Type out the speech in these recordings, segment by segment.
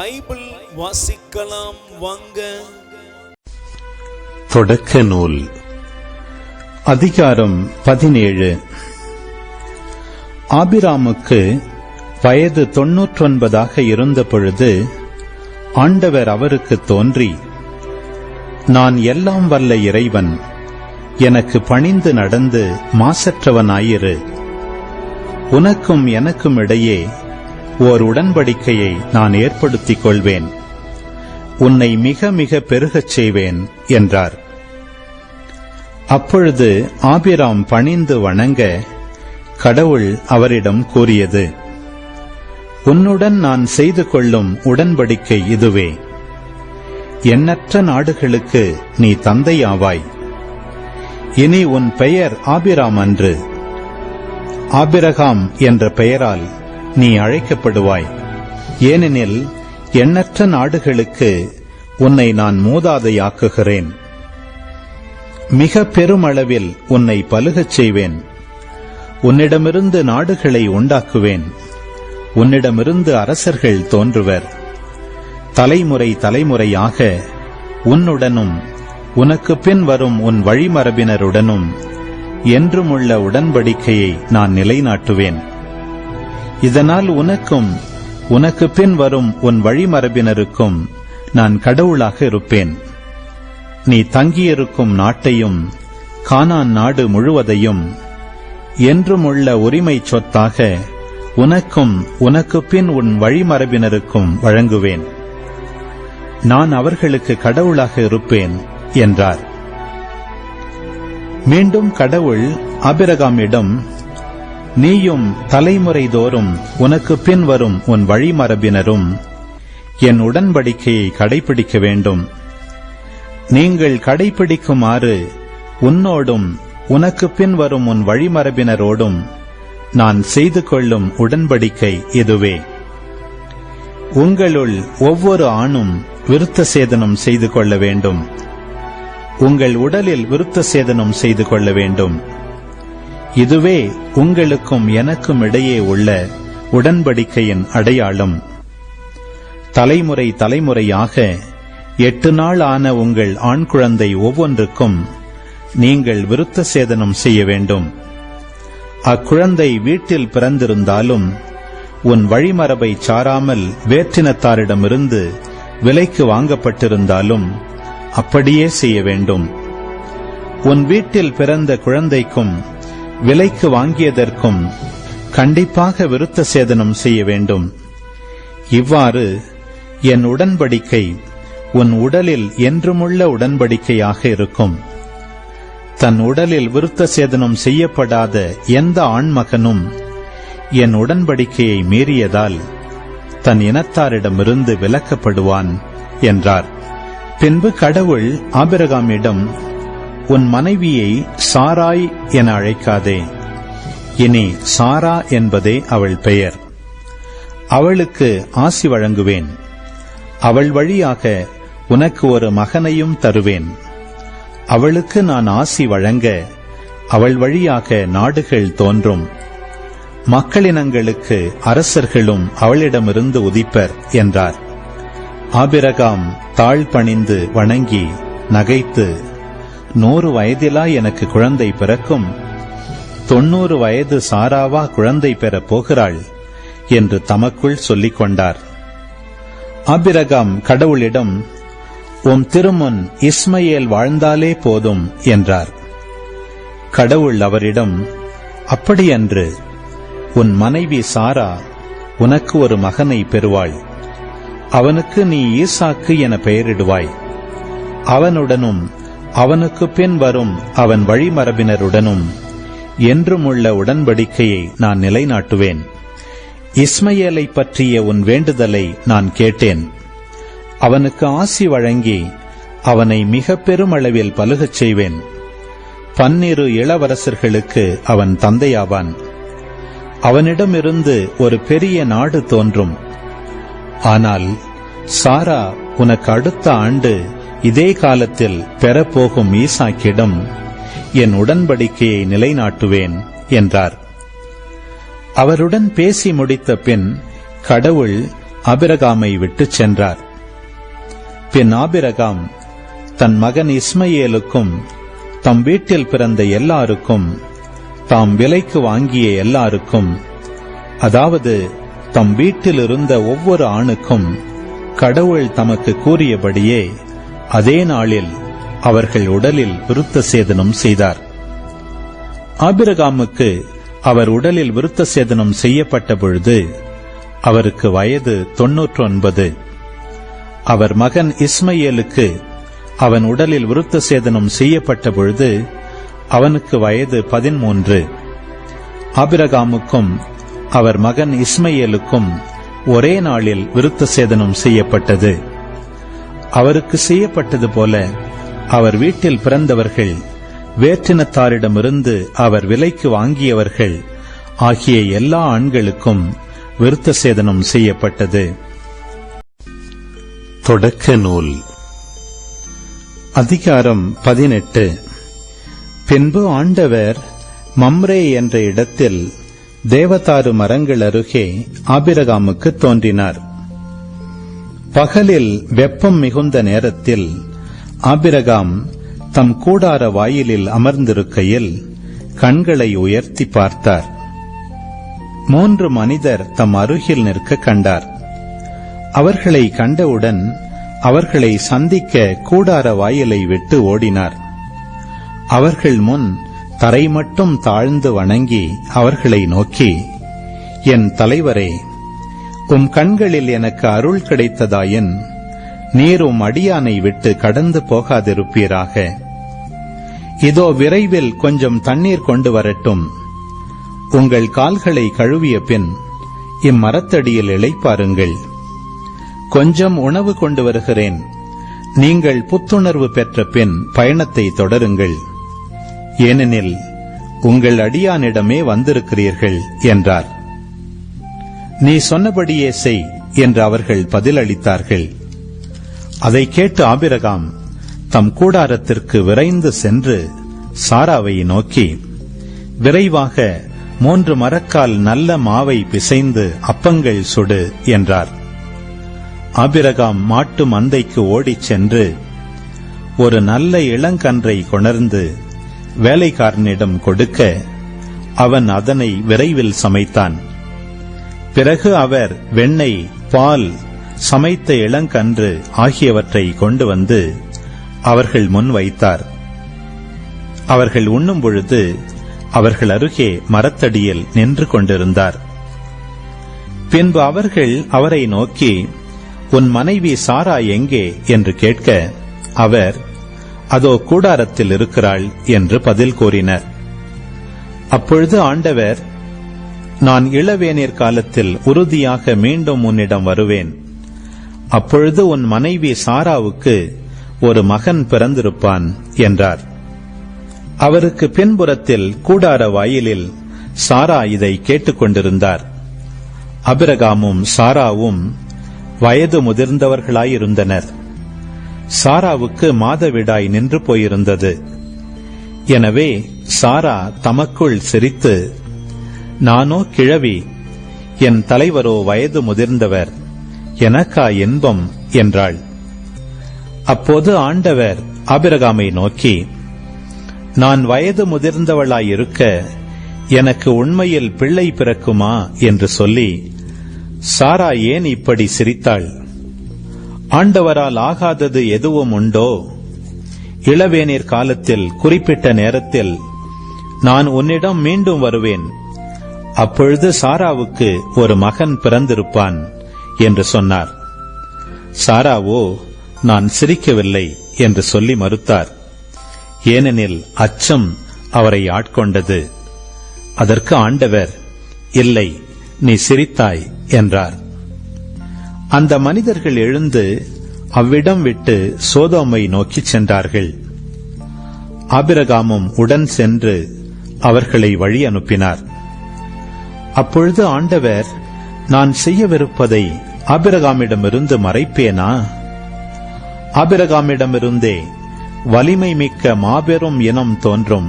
Bible வாசிக்கலாம் வாங்க. தொடக்க நூல் அதிகாரம் பதினேழு. ஆபிராமுக்கு வயது தொன்னூற்றொன்பதாக இருந்த பொழுது ஆண்டவர் அவருக்கு தோன்றி நான் எல்லாம் வல்ல இறைவன் எனக்கு பணிந்து நடந்து மாசற்றவனாயிரு. உனக்கும் எனக்கும் இடையே ஓர் உடன்படிக்கையை நான் ஏற்படுத்திக் கொள்வேன். உன்னை மிக மிக பெருகச் செய்வேன் என்றார். அப்பொழுது ஆபிராம் பணிந்து வணங்க கடவுள் அவரிடம் கூறியது உன்னுடன் நான் செய்து கொள்ளும் உடன்படிக்கை இதுவே. எண்ணற்ற நாடுகளுக்கு நீ தந்தையாவாய். இனி உன் பெயர் ஆபிராம் அன்று. ஆபிரகாம் என்ற பெயரால் நீ அழைக்கப்படுவாய். ஏனெனில் எண்ணற்ற நாடுகளுக்கு உன்னை நான் மூதாதையாக்குகிறேன். மிக பெருமளவில் உன்னை பலுகச் செய்வேன். உன்னிடமிருந்து நாடுகளை உண்டாக்குவேன். உன்னிடமிருந்து அரசர்கள் தோன்றுவர். தலைமுறை தலைமுறையாக உன்னுடனும் உனக்கு பின் வரும் உன் வழிமரபினருடனும் என்றுமுள்ள உடன்படிக்கையை நான் நிலைநாட்டுவேன். இதனால் உனக்கும் உனக்கு பின் வரும் உன் வழிமரபினருக்கும் நான் கடவுளாக இருப்பேன். நீ தங்கியிருக்கும் நாட்டையும் கானான் நாடு முழுவதையும் என்றுமுள்ள உரிமை சொத்தாக உனக்கும் உனக்கு பின் உன் வழிமரபினருக்கும் வழங்குவேன். நான் அவர்களுக்கு கடவுளாக இருப்பேன் என்றார். மீண்டும் கடவுள் அபிரகாமிடம் நீயும் தலைமுறை தோறும் உனக்கு பின் வரும் உன் வழிமரபினரும் என் உடன்படிக்கையை கடைபிடிக்க வேண்டும். நீங்கள் கடைபிடிக்குமாறு உன்னோடும் உனக்கு பின் வரும் உன் வழிமரபினரோடும் நான் செய்து கொள்ளும் உடன்படிக்கை இதுவே. உங்களுள் ஒவ்வொரு ஆணும் விருத்த சேதனம் செய்து கொள்ள வேண்டும். உங்கள் உடலில் விருத்த சேதனம் செய்து கொள்ள வேண்டும். இதுவே உங்களுக்கும் எனக்கும் இடையே உள்ள உடன்படிக்கையின் அடையாளம். தலைமுறை தலைமுறையாக எட்டு நாள் ஆன உங்கள் ஆண் குழந்தை ஒவ்வொன்றுக்கும் நீங்கள் விருத்த சேதனம் செய்ய வேண்டும். அக்குழந்தை வீட்டில் பிறந்திருந்தாலும் உன் வழிமரபை சாராமல் வேற்றினத்தாரிடமிருந்து விலைக்கு வாங்கப்பட்டிருந்தாலும் அப்படியே செய்ய வேண்டும். உன் வீட்டில் பிறந்த குழந்தைக்கும் விலைக்கு வாங்கியதற்கும் கண்டிப்பாக விருத்த சேதனம் செய்ய வேண்டும். இவ்வாறு என் உடன்படிக்கை உன் உடலில் என்றுமுள்ள உடன்படிக்கையாக இருக்கும். தன் உடலில் விருத்த சேதனம் செய்யப்படாத எந்த ஆண்மகனும் என் உடன்படிக்கையை மீறியதால் தன் இனத்தாரிடமிருந்து விலக்கப்படுவான் என்றார். பின்பு கடவுள் ஆபிரகாமிடம் உன் மனைவியை சாராய் என அழைக்காதே. இனி சாரா என்பதே அவள் பெயர். அவளுக்கு ஆசி வழங்குவேன். அவள் வழியாக உனக்கு ஒரு மகனையும் தருவேன். அவளுக்கு நான் ஆசி வழங்க அவள் வழியாக நாடுகள் தோன்றும். மக்களினங்களுக்கு அரசர்களும் அவளிடமிருந்து உதிப்பர் என்றார். ஆபிரகாம் தாழ் பணிந்து வணங்கி நகைத்து நூறு வயதிலா எனக்கு குழந்தை பிறக்கும். தொன்னூறு வயது சாராவா குழந்தை பெறப் போகிறாள் என்று தமக்குள் சொல்லிக் கொண்டார். ஆபிரகாம் கடவுளிடம் உம் திருமுன் இஸ்மையேல் வாழ்ந்தாலே போதும் என்றார். கடவுள் அவரிடம் அப்படியன்று உன் மனைவி சாரா உனக்கு ஒரு மகனை பெறுவாள். அவனுக்கு நீ ஈசாக்கு என பெயரிடுவாய். அவனுடனும் அவனுக்கு பின் வரும் அவன் வழிமரபினருடனும் என்றும் உள்ள உடன்படிக்கையை நான் நிலைநாட்டுவேன். இஸ்மையேலை பற்றிய உன் வேண்டுதலை நான் கேட்டேன். அவனுக்கு ஆசி வழங்கி அவனை மிக பெருமளவில் பலுகச் செய்வேன். பன்னிரு இளவரசர்களுக்கு அவன் தந்தையாவான். அவனிடமிருந்து ஒரு பெரிய நாடு தோன்றும். ஆனால் சாரா உனக்கு அடுத்த ஆண்டு இதே காலத்தில் பெறப்போகும் ஈசாக்கிடம் என் உடன்படிக்கையை நிலைநாட்டுவேன் என்றார். அவருடன் பேசி முடித்த பின் கடவுள் ஆபிரகாமை விட்டுச் சென்றார். பின் ஆபிரகாம் தன் மகன் இஸ்மையேலுக்கும் தம் வீட்டில் பிறந்த எல்லாருக்கும் தாம் விலைக்கு வாங்கிய எல்லாருக்கும் அதாவது தம் வீட்டில் இருந்த ஒவ்வொரு ஆணுக்கும் கடவுள் தமக்கு கூறியபடியே அதே நாளில் அவர்கள் உடலில் விருத்த சேதனம் செய்தார். ஆபிரகாமுக்கு அவர் உடலில் விருத்த சேதனம் செய்யப்பட்ட பொழுது அவருக்கு வயது தொன்னூற்று ஒன்பது அவர் மகன் இஸ்மையேலுக்கு அவன் உடலில் விருத்த சேதனம் செய்யப்பட்ட பொழுது அவனுக்கு வயது பதிமூன்று ஆபிரகாமுக்கும் அவர் மகன் இஸ்மையேலுக்கும் ஒரே நாளில் விருத்த சேதனம் செய்யப்பட்டது. அவருக்கு செய்யப்பட்டது போல அவர் வீட்டில் பிறந்தவர்கள் வேற்றினத்தாரிடமிருந்து அவர் விலைக்கு வாங்கியவர்கள் ஆகிய எல்லா ஆண்களுக்கும் விருத்த சேதனம் செய்யப்பட்டது. தொடக்க நூல். அதிகாரம் பதினெட்டு. பின்பு ஆண்டவர் மம்ரே என்ற இடத்தில் தேவதாரு மரங்கள் அருகே ஆபிரகாமுக்கு தோன்றினார். பகலில் வெப்பம் மிகுந்த நேரத்தில் ஆபிரகாம் தம் கூடார வாயிலில் அமர்ந்திருக்கையில் கண்களை உயர்த்தி பார்த்தார். மூன்று மனிதர் தம் அருகில் நிற்க கண்டார். அவர்களை கண்டவுடன் அவர்களை சந்திக்க கூடார வாயிலை விட்டு ஓடினார். அவர்கள் முன் தரை மட்டும் தாழ்ந்து வணங்கி அவர்களை நோக்கி என் தலைவரே உம் கண்களில் எனக்கு அருள் கிடைத்ததாயின் நீர் உம் அடியானை விட்டு கடந்து போகாதிருப்பீராக. இதோ விரைவில் கொஞ்சம் தண்ணீர் கொண்டு வரட்டும். உங்கள் கால்களை கழுவிய பின் இம்மரத்தடியில் இழைப்பாருங்கள் கொஞ்சம் உணவு கொண்டு வருகிறேன். நீங்கள் புத்துணர்வு பெற்ற பின் பயணத்தை தொடருங்கள். ஏனெனில் உங்கள் அடியானிடமே வந்திருக்கிறீர்கள் என்றார். நீ சொன்னபடியே செய் என்று அவர்கள் பதிலளித்தார்கள். அதை கேட்டு ஆபிரகாம் தம் கூடாரத்திற்கு விரைந்து சென்று சாராவை நோக்கி விரைவாக மூன்று மரக்கால் நல்ல மாவை பிசைந்து அப்பங்கள் சுடு என்றார். ஆபிரகாம் மாட்டு மந்தைக்கு ஓடிச் சென்று ஒரு நல்ல இளங்கன்றை கொணர்ந்து வேலைக்காரனிடம் கொடுக்க அவன் அதனை விரைவில் சமைத்தான். பிறகு அவர் வெண்ணெய் பால் சமைத்த இளங்கன்று ஆகியவற்றை கொண்டு வந்து அவர்கள் முன் வைத்தார். அவர்கள் உண்ணும் பொழுது அவர்கள் அருகே மரத்தடியில் நின்று கொண்டிருந்தார். பின்பு அவர்கள் அவரை நோக்கி உன் மனைவி சாரா எங்கே? என்று கேட்க அவர் அதோ கூடாரத்தில் இருக்கிறாள் என்று பதில் கூறினர். அப்பொழுது ஆண்டவர் நான் இளவேநீர் காலத்தில் உறுதியாக மீண்டும் உன்னிடம் வருவேன். அப்பொழுது உன் மனைவி சாராவுக்கு ஒரு மகன் பிறந்திருப்பான் என்றார். அவருக்கு பின்புறத்தில் கூடார வாயிலில் சாரா இதை கேட்டுக்கொண்டிருந்தார். அபிரகாமும் சாராவும் வயது முதிர்ந்தவர்களாயிருந்தனர். சாராவுக்கு மாதவிடாய் நின்று போயிருந்தது. எனவே சாரா தமக்குள் சிரித்து நானோ கிழவி. என் தலைவரோ வயது முதிர்ந்தவர். எனக்கா இன்பம் என்றாள். அப்போது ஆண்டவர் ஆபிரகாமை நோக்கி நான் வயது முதிர்ந்தவளாயிருக்க எனக்கு உண்மையில் பிள்ளை பிறக்குமா என்று சொல்லி சாரா ஏன் இப்படி சிரித்தாள்? ஆண்டவரால் ஆகாதது எதுவும் உண்டோ? இளவேநீர் காலத்தில் குறிப்பிட்ட நேரத்தில் நான் உன்னிடம் மீண்டும் வருவேன். அப்பொழுது சாராவுக்கு ஒரு மகன் பிறந்திருப்பான் என்று சொன்னார். சாராவோ நான் சிரிக்கவில்லை என்று சொல்லி மறுத்தார். ஏனெனில் அச்சம் அவரை ஆட்கொண்டது. அதற்கு ஆண்டவர் இல்லை நீ சிரித்தாய் என்றார். அந்த மனிதர்கள் எழுந்து அவ்விடம் விட்டு சோதோமை நோக்கிச் சென்றார்கள். ஆபிரகாமும் உடன் சென்று அவர்களை வழி அனுப்பினார். அப்பொழுது ஆண்டவர் நான் செய்யவிருப்பதை ஆபிரகாமிடமிருந்து மறைப்பேனா? ஆபிரகாமிடமிருந்தே வலிமை மிக்க மாபெரும் இனம் தோன்றும்.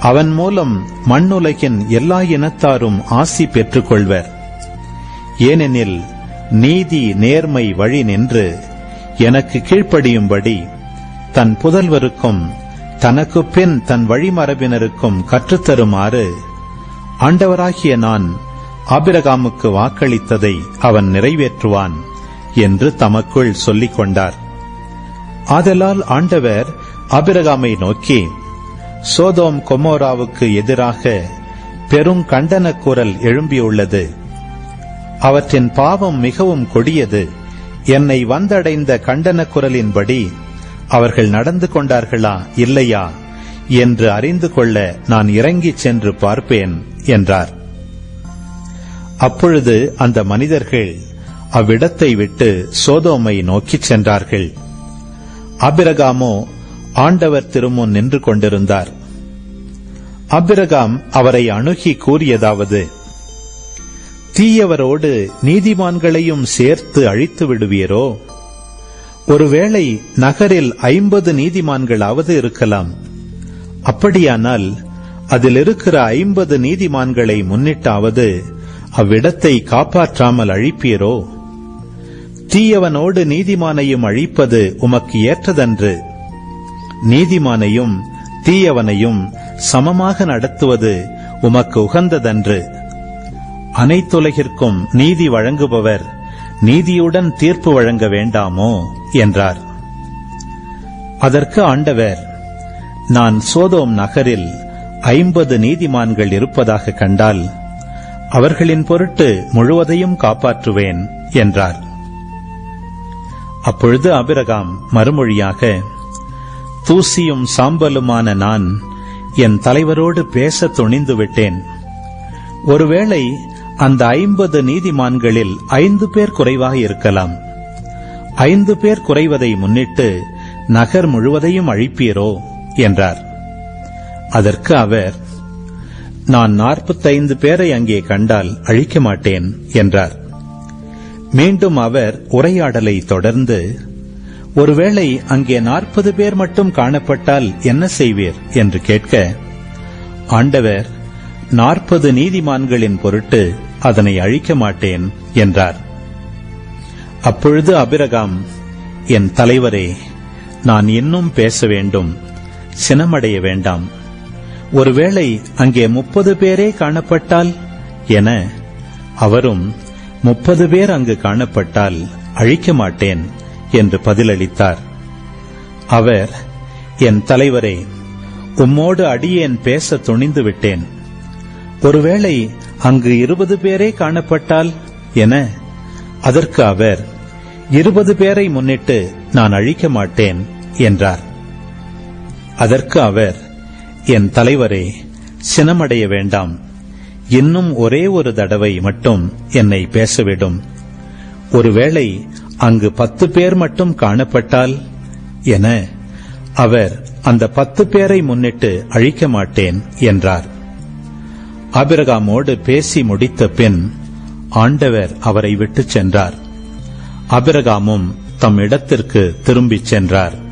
அவன் மூலம் மண்ணுலகின் எல்லா இனத்தாரும் ஆசி பெற்றுக் கொள்வர் ஏனெனில் நீதி நேர்மை வழி நின்று எனக்கு கீழ்ப்படியும்படி தன் புதல்வருக்கும் தனக்கு பின் தன் வழிமரபினருக்கும் கற்றுத்தருமாறு ஆண்டவராகிய நான் ஆபிரகாமுக்கு வாக்களித்ததை அவன் நிறைவேற்றுவான் என்று தமக்குள் சொல்லிக் கொண்டார். ஆதலால் ஆண்டவர் அபிரகாமை நோக்கி சோதோம் கொமோராவுக்கு எதிராக பெரும் கண்டன குரல் எழும்பியுள்ளது. அவற்றின் பாவம் மிகவும் கொடியது. என்னை வந்தடைந்த கண்டன குரலின்படி அவர்கள் நடந்து கொண்டார்களா இல்லையா என்று அறிந்து கொள்ள நான் இறங்கிச் சென்று பார்ப்பேன். என்றார். அப்பொழுது அந்த மனிதர்கள் அவ்விடத்தை விட்டு சோதோமை நோக்கிச் சென்றார்கள். அபிரகாமோ ஆண்டவர் திருமுன் நின்று கொண்டிருந்தார். அபிரகாம் அவரை அணுகி கூறியதாவது தீயவரோடு நீதிமான்களையும் சேர்த்து அழித்து விடுவீரோ? ஒருவேளை நகரில் ஐம்பது நீதிமான்களாவது இருக்கலாம். அப்படியானால் அதில் இருக்கிற ஐம்பது நீதிமான்களை முன்னிட்டாவது அவ்விடத்தை காப்பாற்றாமல் அழிப்பீரோ? தீயவனோடு நீதிமானையும் அழிப்பது உமக்கு ஏற்றதன்று. நீதிமானையும் தீயவனையும் சமமாக நடத்துவது உமக்கு உகந்ததன்று. அனைத்துலகிற்கும் நீதி வழங்குபவர் நீதியுடன் தீர்ப்பு வழங்க வேண்டாமோ? என்றார். அதற்கு ஆண்டவர் நான் சோதோம் நகரில் ஐம்பது நீதிமான்கள் இருப்பதாக கண்டால் அவர்களின் பொருட்டு முழுவதையும் காப்பாற்றுவேன் என்றார். அப்பொழுது அபிரகாம் மறுமொழியாக தூசியும் சாம்பலுமான நான் என் தலைவரோடு பேச துணிந்து விட்டேன். ஒருவேளை அந்த ஐம்பது நீதிமான்களில் ஐந்து பேர் குறைவாக இருக்கலாம். ஐந்து பேர் குறைவதை முன்னிட்டு நகர் முழுவதையும் அழிப்பீரோ? என்றார். அதற்கு அவர் நான் நாற்பத்தைந்து பேரை அங்கே கண்டால் அழிக்க மாட்டேன் என்றார். மீண்டும் அவர் உரையாடலை தொடர்ந்து ஒருவேளை அங்கே நாற்பது பேர் மட்டும் காணப்பட்டால் என்ன செய்வீர்? என்று கேட்க ஆண்டவர் நாற்பது நீதிமான்களின் பொருட்டு அதனை அழிக்க மாட்டேன் என்றார். அப்பொழுது அபிரகாம் என் தலைவரே நான் இன்னும் பேச வேண்டும் சினமடைய வேண்டாம். ஒருவேளை அங்கே முப்பது பேரே காணப்பட்டால் என அவரும் முப்பது பேர் அங்கு காணப்பட்டால் அழிக்க மாட்டேன் என்று பதிலளித்தார். அவர் என் தலைவரே உம்மோடு அடியேன் பேச துணிந்து விட்டேன். ஒருவேளை அங்கு இருபது பேரே காணப்பட்டால் என அதற்கு அவர் இருபது பேரை முன்னிட்டு நான் அழிக்க மாட்டேன் என்றார். அதற்கு அவர் என் தலைவரே சினமடைய வேண்டாம். இன்னும் ஒரே ஒரு தடவை மட்டும் என்னை பேசவிடும். ஒருவேளை அங்கு பத்து பேர் மட்டும் காணப்பட்டால் என அவர் அந்த பத்து பேரை முன்னிட்டு அழிக்க மாட்டேன் என்றார். அபிரகாமோடு பேசி முடித்த பின் ஆண்டவர் அவரை விட்டுச் சென்றார். அபிரகாமும் தம் இடத்திற்கு திரும்பிச் சென்றார்.